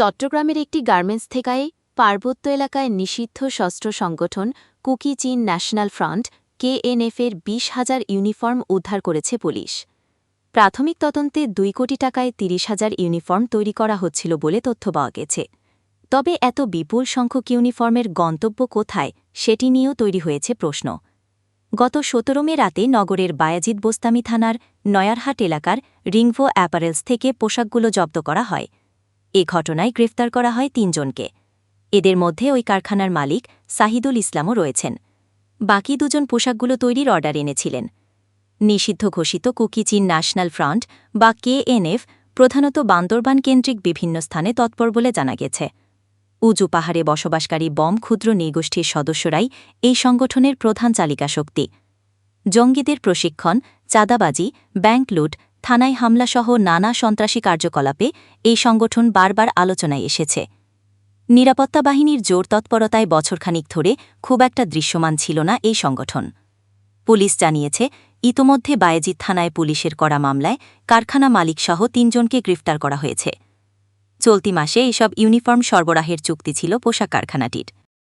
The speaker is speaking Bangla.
চট্টগ্রামের একটি গার্মেন্টস থেকায় পার্বত্য এলাকায় নিষিদ্ধ সস্ত্র সংগঠন কুকি চীন ন্যাশনাল ফ্রন্ট, কেএনএফের বিশ হাজার ইউনিফর্ম উদ্ধার করেছে পুলিশ। প্রাথমিক তদন্তে দুই কোটি টাকায় তিরিশ হাজার ইউনিফর্ম তৈরি করা হচ্ছিল বলে তথ্য পাওয়া গেছে। তবে এত বিপুল সংখ্যক ইউনিফর্মের গন্তব্য কোথায়, সেটি নিয়েও তৈরি হয়েছে প্রশ্ন। গত সতেরো মে রাতে নগরের বায়াজিদ বোস্তামি থানার নয়ারহাট এলাকার রিংভো অ্যাপারেলস থেকে পোশাকগুলো জব্দ করা হয়। এ ঘটনায় গ্রেফতার করা হয় তিনজনকে। এদের মধ্যে ওই কারখানার মালিক সাহিদুল ইসলামও রয়েছেন। বাকি দুজন পোশাকগুলো তৈরির অর্ডার এনেছিলেন। নিষিদ্ধ ঘোষিত কুকিচিন ন্যাশনাল ফ্রন্ট বা কেএনএফ প্রধানত বান্দরবান কেন্দ্রিক বিভিন্ন স্থানে তৎপর বলে জানা গেছে। উজু পাহাড়ে বসবাসকারী বম ক্ষুদ্র নৃগোষ্ঠীর সদস্যরাই এই সংগঠনের প্রধান চালিকা শক্তি জঙ্গিদের প্রশিক্ষণ, চাঁদাবাজি, ব্যাংক লুট থানায় হামলাসহ নানা সন্ত্রাসী কার্যকলাপে এই সংগঠন বারবার আলোচনায় এসেছে। নিরাপত্তা বাহিনীর জোর তৎপরতায় বছরখানিক ধরে খুব একটা দৃশ্যমান ছিল না এই সংগঠন। পুলিশ জানিয়েছে, ইতোমধ্যে বায়েজিৎ থানায় পুলিশের করা মামলায় কারখানা মালিকসহ তিনজনকে গ্রেফতার করা হয়েছে। চলতি মাসে এসব ইউনিফর্ম সরবরাহের চুক্তি ছিল পোশাক কারখানাটির।